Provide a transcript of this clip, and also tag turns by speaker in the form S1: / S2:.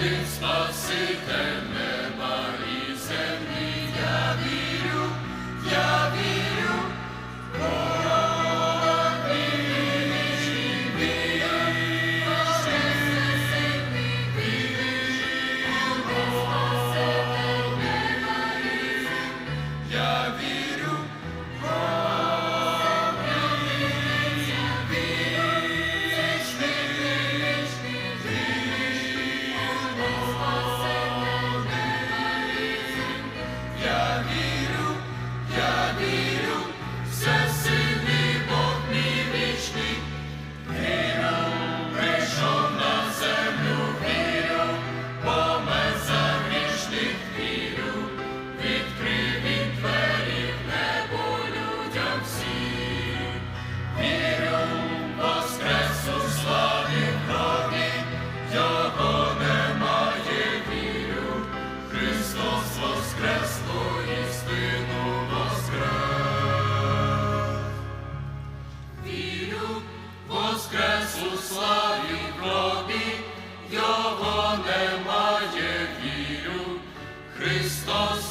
S1: спаси тебе. Славі гробі, його немає, вірю, Христос.